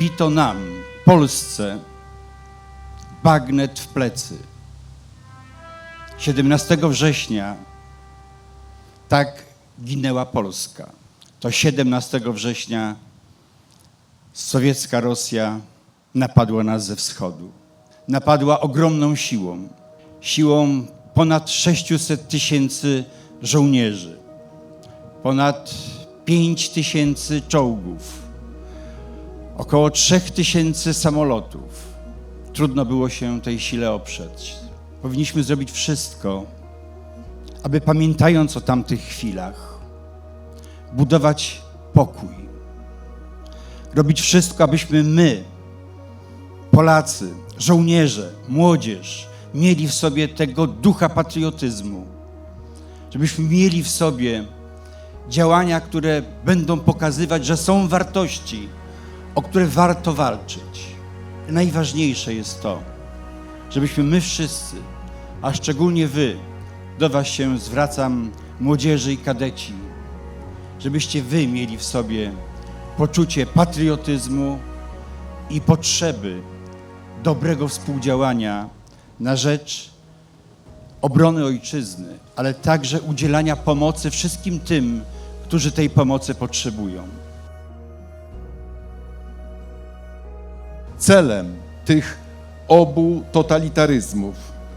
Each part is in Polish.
wbito nam, Polsce, bagnet w plecy. 17 września tak ginęła Polska. To 17 września sowiecka Rosja napadła nas ze wschodu. Napadła ogromną siłą. Siłą ponad 600 tysięcy żołnierzy, ponad 5 tysięcy czołgów, około 3 tysięcy samolotów. Trudno było się tej sile oprzeć. Powinniśmy zrobić wszystko, aby pamiętając o tamtych chwilach, budować pokój. Robić wszystko, abyśmy my, Polacy, żołnierze, młodzież, mieli w sobie tego ducha patriotyzmu. Żebyśmy mieli w sobie działania, które będą pokazywać, że są wartości, o które warto walczyć. Najważniejsze jest to, żebyśmy my wszyscy, a szczególnie wy, do was się zwracam, młodzieży i kadeci, żebyście wy mieli w sobie poczucie patriotyzmu i potrzeby dobrego współdziałania na rzecz obrony ojczyzny, ale także udzielania pomocy wszystkim tym, którzy tej pomocy potrzebują. Celem tych obu totalitaryzmów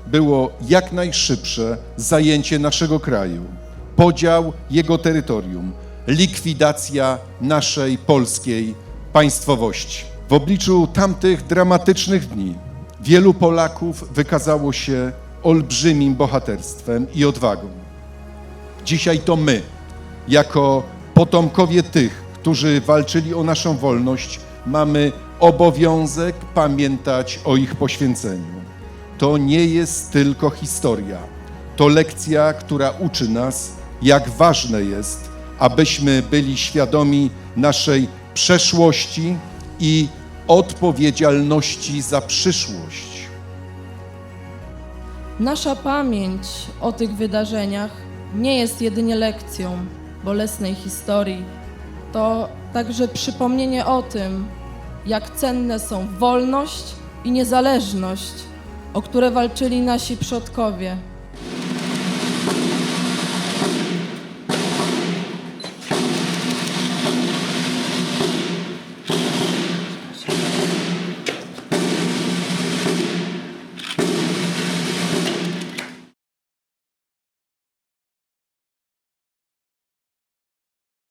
było jak najszybsze zajęcie naszego kraju, podział jego terytorium, likwidacja naszej polskiej państwowości. W obliczu tamtych dramatycznych dni wielu Polaków wykazało się olbrzymim bohaterstwem i odwagą. Dzisiaj to my, jako potomkowie tych, którzy walczyli o naszą wolność, mamy obowiązek pamiętać o ich poświęceniu. To nie jest tylko historia, to lekcja, która uczy nas, jak ważne jest, abyśmy byli świadomi naszej przeszłości i odpowiedzialności za przyszłość. Nasza pamięć o tych wydarzeniach nie jest jedynie lekcją bolesnej historii. To także przypomnienie o tym, jak cenne są wolność i niezależność, o które walczyli nasi przodkowie.